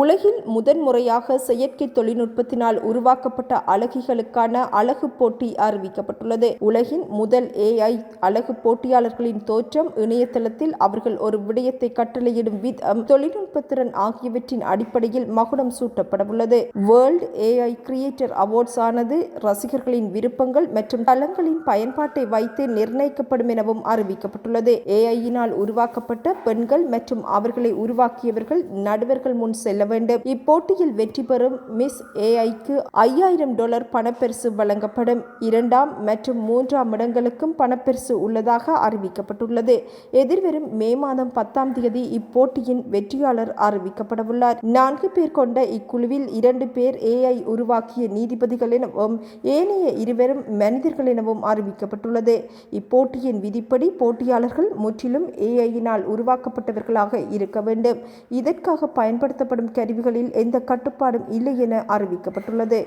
உலகில் முதன்முறையாக செயற்கை தொழில்நுட்பத்தினால் உருவாக்கப்பட்ட அழகிகளுக்கான அழகு போட்டி அறிவிக்கப்பட்டுள்ளது. உலகின் முதல் ஏஐ அழகு போட்டியாளர்களின் தோற்றம் இணையதளத்தில் அவர்கள் ஒரு விடயத்தை கட்டளையிடும் விதம் தொழில்நுட்பத்திறன் ஆகியவற்றின் அடிப்படையில் மகுடம் சூட்டப்படவுள்ளது. வேர்ல்ட் ஏஐ கிரியேட்டர் அவார்ட்ஸ் ஆனது ரசிகர்களின் விருப்பங்கள் மற்றும் தளங்களின் பயன்பாட்டை வைத்து நிர்ணயிக்கப்படும் எனவும் அறிவிக்கப்பட்டுள்ளது. ஏஐயினால் உருவாக்கப்பட்ட பெண்கள் மற்றும் அவர்களை உருவாக்கியவர்கள் நடுவர்கள் முன் செல்ல செல்ல வேண்டும். இப்போட்டியில் வெற்றி பெறும் மிஸ் ஏஐக்கு ஐயாயிரம் டாலர் பணப்பரிசு வழங்கப்படும். இரண்டாம் மற்றும் மூன்றாம் இடங்களுக்கும் பணப்பரிசு உள்ளதாக அறிவிக்கப்பட்டுள்ளது. எதிர்வரும் மே மாதம் பத்தாம் தேதி இப்போட்டியின் வெற்றியாளர் அறிவிக்கப்படவுள்ளார். நான்கு பேர் கொண்ட இக்குழுவில் இரண்டு பேர் ஏஐ உருவாக்கிய நீதிபதிகள் எனவும் ஏனைய இருவரும் மனிதர்கள் எனவும் அறிவிக்கப்பட்டுள்ளது. இப்போட்டியின் விதிப்படி போட்டியாளர்கள் முற்றிலும் ஏஐயினால் உருவாக்கப்பட்டவர்களாக இருக்க வேண்டும். இதற்காக பயன்படுத்தப்படும் கருவிகளில் எந்த கட்டுப்பாடும் இல்லை என அறிவிக்கப்பட்டுள்ளது.